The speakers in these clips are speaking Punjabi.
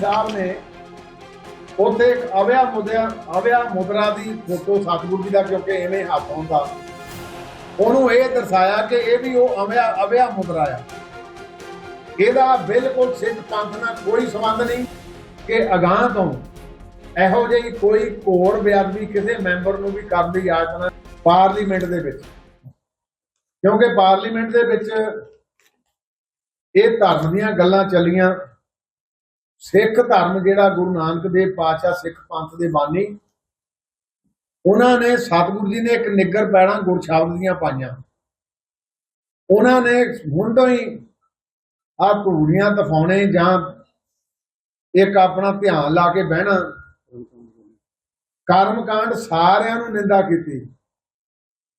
ਸਾਹਿਬ ਨੇ ਉੱਥੇ ਇੱਕ ਅਵਿਆ ਮੁਦਰਾ ਅਵਿਆ ਮੁਦਰਾ ਦੀ ਫੋਟੋ ਸਤਿਗੁਰੂ ਜੀ ਦਾ, ਕਿਉਂਕਿ ਐਵੇਂ ਹੱਥ ਹੁੰਦਾ। ਉਹਨੂੰ ਇਹ ਦਰਸਾਇਆ ਕਿ ਇਹ ਵੀ ਉਹ ਅਵਿਆ ਅਵਿਆ ਮੁਦਰਾ ਆ। ਇਹਦਾ ਬਿਲਕੁਲ ਸਿੱਖ ਪੰਥ ਨਾਲ ਕੋਈ ਸੰਬੰਧ ਨਹੀਂ ਕਿ ਅਗਾਹ ਤੋਂ ਇਹੋ ਜਿਹੀ ਕੋਈ ਕੋੜ ਬੇਅਦਬੀ ਕਿਸੇ ਮੈਂਬਰ ਨੂੰ ਵੀ ਕਰਨ ਦੀ ਇਜਾਜ਼ਤ ਨਾ ਪਾਰਲੀਮੈਂਟ ਦੇ ਵਿੱਚ। ਕਿਉਂਕਿ ਪਾਰਲੀਮੈਂਟ ਦੇ ਵਿੱਚ ਇਹ ਧਰਮ ਦੀਆਂ ਗੱਲਾਂ ਚੱਲੀਆਂ। ਸਿੱਖ ਧਰਮ ਜਿਹੜਾ ਗੁਰੂ ਨਾਨਕ ਦੇਵ ਪਾਤਸ਼ਾਹ ਸਿੱਖ ਪੰਥ ਦੇ ਬਾਨੀ, ਉਹਨਾਂ ਨੇ ਸਤਿਗੁਰੂ ਜੀ ਨੇ ਇੱਕ ਨਿੱਗਰ ਪੈਣਾ ਗੁਰ ਦੀਆਂ ਪਾਈਆਂ। ਉਹਨਾਂ ਨੇ ਹੁਣ ਤੋਂ ਹੀ ਆ ਧੂੜੀਆਂ ਤਫਾਉਣੇ ਜਾਂ ਇੱਕ ਆਪਣਾ ਧਿਆਨ ਲਾ ਕੇ ਬਹਿਣਾ। ਕਰਮਕਾਂਡ ਸਾਰਿਆਂ ਨੂੰ ਨਿੰਦਾ ਕੀਤੀ।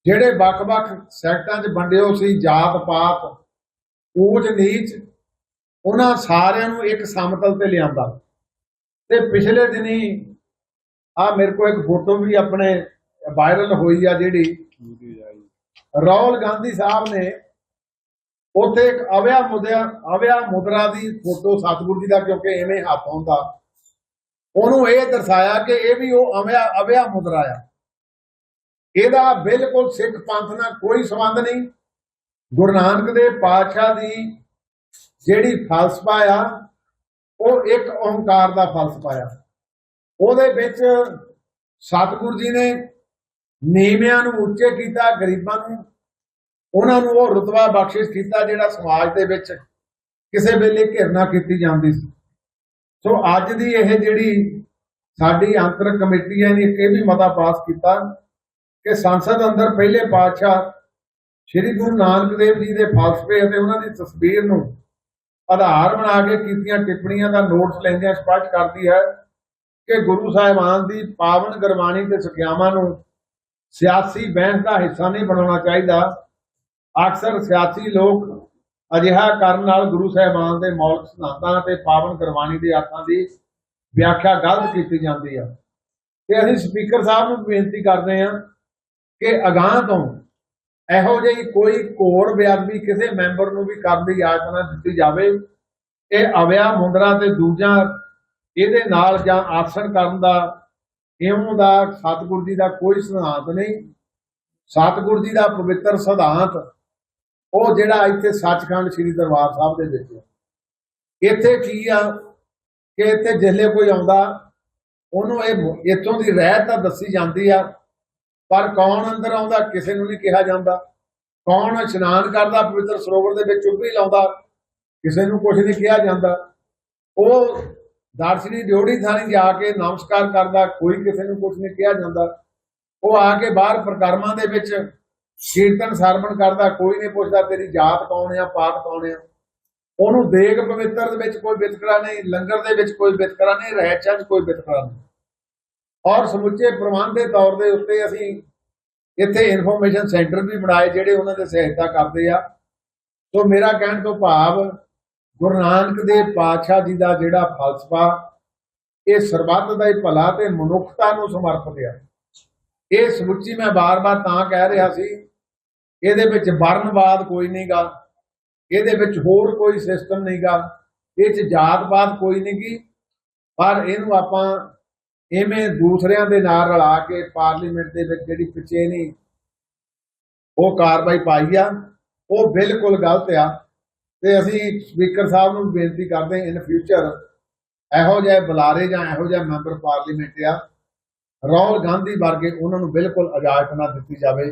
ਜਿਹੜੇ ਵੱਖ-ਵੱਖ ਸੈਕਟਾਂ 'ਚ ਵੰਡਿਓ ਸੀ ਜਾਤ ਪਾਤ ਊਚ ਨੀਚ ਉਹਨਾਂ ਸਾਰਿਆਂ ਨੂੰ ਇੱਕ ਸਮਤਲ ਤੇ ਲਿਆਂਦਾ। ਤੇ ਪਿਛਲੇ ਦਿਨੀ ਆ ਮੇਰੇ ਕੋਲ ਇੱਕ ਫੋਟੋ ਵੀ ਆਪਣੇ ਵਾਇਰਲ ਹੋਈ ਆ ਜਿਹੜੀ। ਰਾਹੁਲ ਗਾਂਧੀ ਸਾਹਿਬ ਨੇ ਉੱਥੇ ਇੱਕ ਅਵਿਆ ਮੁਦਰਾ ਅਵਿਆ ਮੁਦਰਾ ਦੀ ਫੋਟੋ ਸਤਿਗੁਰੂ ਜੀ ਦਾ ਕਿਉਂਕਿ ਐਵੇਂ ਹੱਥ ਹੁੰਦਾ। ਉਹਨੂੰ ਇਹ ਦਰਸਾਇਆ ਕਿ ਇਹ ਵੀ ਉਹ ਅਵਿਆ ਅਵਿਆ ਮੁਦਰਾ ਆ। ਇਹਦਾ ਬਿਲਕੁਲ ਸਿੱਖ ਪੰਥ ਨਾਲ ਕੋਈ ਸੰਬੰਧ ਨਹੀਂ। ਗੁਰੂ ਨਾਨਕ ਦੇਵ ਪਾਤਸ਼ਾਹ ਦੀ ਜਿਹੜੀ ਫਲਸਫਾ ਆ, ਉਹ ਇੱਕ ਓੰਕਾਰ ਦਾ ਫਲਸਫਾ ਆ। ਉਹਦੇ ਵਿੱਚ ਸਤਿਗੁਰੂ ਜੀ ਨੇ ਨੀਵਿਆਂ ਨੂੰ ਉੱਚੇ ਕੀਤਾ, ਗਰੀਬਾਂ ਨੂੰ, ਉਹਨਾਂ ਨੂੰ ਉਹ ਰਤਬਾ ਬਖਸ਼ਿਸ਼ ਕੀਤਾ ਜਿਹੜਾ ਸਮਾਜ ਦੇ ਵਿੱਚ ਕਿਸੇ ਵੇਲੇ ਘਿਰਨਾ ਕੀਤੀ ਜਾਂਦੀ ਸੀ। ਸੋ ਅੱਜ ਦੀ ਇਹ ਜਿਹੜੀ ਸਾਡੀ ਅੰਤਰ ਕਮੇਟੀ ਹੈ ਨੇ ਇਹ ਵੀ ਮਤਾ ਪਾਸ ਕੀਤਾ ਕਿ ਸੰਸਦ ਅੰਦਰ ਪਹਿਲੇ ਪਾਤਸ਼ਾਹ ਸ੍ਰੀ ਗੁਰੂ ਨਾਨਕ ਦੇਵ ਜੀ ਦੇ ਫਲਸਫੇ ਅਤੇ ਉਹਨਾਂ ਦੀ ਤਸਵੀਰ ਨੂੰ ਆਧਾਰ ਬਣਾ ਕੇ ਕੀਤੀਆਂ ਟਿੱਪਣੀਆਂ ਦਾ ਨੋਟਸ ਲੈਂਦਿਆਂ ਸਪਸ਼ਟ ਕਰਦੀ ਹੈ ਕਿ ਗੁਰੂ ਸਾਹਿਬਾਨ ਦੀ ਪਾਵਨ ਗੁਰਬਾਣੀ ਤੇ ਸਿੱਖਿਆਵਾਂ ਨੂੰ ਸਿਆਸੀ ਬਹਿਸ ਦਾ ਹਿੱਸਾ ਨਹੀਂ ਬਣਾਉਣਾ ਚਾਹੀਦਾ। ਅਕਸਰ ਸਿਆਸੀ ਲੋਕ ਅਜਿਹਾ ਕਰਨ ਨਾਲ ਗੁਰੂ ਸਾਹਿਬਾਨ ਦੇ ਮੌਲਿਕ ਸਿਧਾਂਤਾਂ ਤੇ ਪਾਵਨ ਗੁਰਬਾਣੀ ਦੇ ਅਰਥਾਂ ਦੀ ਵਿਆਖਿਆ ਗਲਤ ਕੀਤੀ ਜਾਂਦੀ ਹੈ। ਤੇ ਅਸੀਂ ਸਪੀਕਰ ਸਾਹਿਬ ਨੂੰ ਬੇਨਤੀ ਕਰਦੇ ਹਾਂ ਕਿ ਅਗਾਹ ਤੋਂ ਇਹੋ ਜਿਹੀ ਕੋਈ ਕੋੜ ਬੇਅਦਬੀ ਕਿਸੇ ਮੈਂਬਰ ਨੂੰ ਵੀ ਕਰਨ ਦੀ ਇਜਾਜ਼ਤ ਨਾ ਦਿੱਤੀ ਜਾਵੇ। ਇਹ ਅਵਿਆ ਮੁੰਦਰਾ ਤੇ ਦੂਜਾ ਇਹਦੇ ਨਾਲ ਜਾਂ ਆਸਣ ਕਰਨ ਦਾ, ਇਉਂ ਦਾ ਸਤਿਗੁਰੂ ਜੀ ਦਾ ਕੋਈ ਸਿਧਾਂਤ ਨਹੀਂ। ਸਤਿਗੁਰੂ ਜੀ ਦਾ ਪਵਿੱਤਰ ਸਿਧਾਂਤ ਉਹ ਜਿਹੜਾ ਇੱਥੇ ਸੱਚਖੰਡ ਸ੍ਰੀ ਦਰਬਾਰ ਸਾਹਿਬ ਦੇ ਵਿੱਚ ਇੱਥੇ ਕੀ ਆ ਕਿ ਇੱਥੇ ਜਿੱਲੇ ਕੋਈ ਆਉਂਦਾ, ਉਹਨੂੰ ਇਹ ਮੁ- ਦੀ ਰਹਿਤ ਤਾਂ ਦੱਸੀ ਜਾਂਦੀ ਆ। ਪਰ ਕੌਣ ਅੰਦਰ ਆਉਂਦਾ, ਕਿਸੇ ਨੂੰ ਨਹੀਂ ਕਿਹਾ ਜਾਂਦਾ। ਕੌਣ ਇਸ਼ਨਾਨ ਕਰਦਾ, ਪਵਿੱਤਰ ਸਰੋਵਰ ਦੇ ਵਿੱਚ ਚੁੱਭੀ ਲਾਉਂਦਾ, ਕਿਸੇ ਨੂੰ ਕੁਝ ਨਹੀਂ ਕਿਹਾ ਜਾਂਦਾ। ਉਹ ਦਰਸ਼ਨੀ ਡਿਉੜੀ ਥਾਣੀ ਜਾ ਕੇ ਨਮਸਕਾਰ ਕਰਦਾ, ਕੋਈ ਕਿਸੇ ਨੂੰ ਕੁਝ ਨਹੀਂ ਕਿਹਾ ਜਾਂਦਾ। ਉਹ ਆ ਕੇ ਬਾਹਰ ਪ੍ਰਕਰਮਾਂ ਦੇ ਵਿੱਚ ਕੀਰਤਨ ਸਰਵਣ ਕਰਦਾ, ਕੋਈ ਨਹੀਂ ਪੁੱਛਦਾ ਤੇਰੀ ਜਾਤ ਕੌਣ ਆ ਪਾਤ ਕੌਣ ਆ। ਉਹਨੂੰ ਦੇਗ ਪਵਿੱਤਰ ਦੇ ਵਿੱਚ ਕੋਈ ਵਿਤਕਰਾ ਨਹੀਂ, ਲੰਗਰ ਦੇ ਵਿੱਚ ਕੋਈ ਵਿਤਕਰਾ ਨਹੀਂ ਰਹਿਚਾਂ 'ਚ ਕੋਈ ਵਿਤਕਰਾ ਨਹੀਂ। ਔਰ ਸਮੁੱਚੇ ਪ੍ਰਬੰਧ ਦੇ ਤੌਰ ਦੇ ਉੱਤੇ ਅਸੀਂ ਇੱਥੇ ਇਨਫੋਰਮੇਸ਼ਨ ਸੈਂਟਰ ਵੀ ਬਣਾਏ ਜਿਹੜੇ ਉਹਨਾਂ ਦੇ ਸਹਾਇਤਾ ਕਰਦੇ ਆ। ਸੋ ਮੇਰਾ ਕਹਿਣ ਤੋਂ ਭਾਵ ਗੁਰੂ ਨਾਨਕ ਦੇਵ ਪਾਤਸ਼ਾਹ ਜੀ ਦਾ ਜਿਹੜਾ ਫਲਸਫਾ, ਇਹ ਸਰਬੱਤ ਦਾ ਹੀ ਭਲਾ ਤੇ ਮਨੁੱਖਤਾ ਨੂੰ ਸਮਰਪਿਤ ਆ। ਇਹ ਸਮੁੱਚੀ ਮੈਂ ਬਾਰ-ਬਾਰ ਤਾਂ ਕਹਿ ਰਿਹਾ ਸੀ, ਇਹਦੇ ਵਿੱਚ ਵਰਨਵਾਦ ਕੋਈ ਨਹੀਂਗਾ ਇਹਦੇ ਵਿੱਚ ਹੋਰ ਕੋਈ ਸਿਸਟਮ ਨਹੀਂਗਾ ਇਹ ਚ ਜਾਤ-ਪਾਤ ਕੋਈ ਨਹੀਂਗੀ ਪਰ ਇਹਨੂੰ ਆਪਾਂ ਇਵੇਂ ਦੂਸਰਿਆਂ ਦੇ ਨਾਲ ਰਲਾ ਕੇ ਪਾਰਲੀਮੈਂਟ ਦੇ ਵਿੱਚ ਜਿਹੜੀ ਪਿੱਛੇ ਨਹੀਂ ਉਹ ਕਾਰਵਾਈ ਪਾਈ ਆ, ਉਹ ਬਿਲਕੁਲ ਗਲਤ ਆ। ਤੇ ਅਸੀਂ ਸਪੀਕਰ ਸਾਹਿਬ ਨੂੰ ਬੇਨਤੀ ਕਰਦੇ ਇਨ ਫਿਊਚਰ ਇਹੋ ਜਿਹੇ ਬੁਲਾਰੇ ਜਾਂ ਇਹੋ ਜਿਹੇ ਮੈਂਬਰ ਪਾਰਲੀਮੈਂਟ ਆ, ਰਾਹੁਲ ਗਾਂਧੀ ਵਰਗੇ ਉਹਨਾਂ ਨੂੰ ਬਿਲਕੁਲ ਇਜਾਜ਼ਤ ਨਾ ਦਿੱਤੀ ਜਾਵੇ।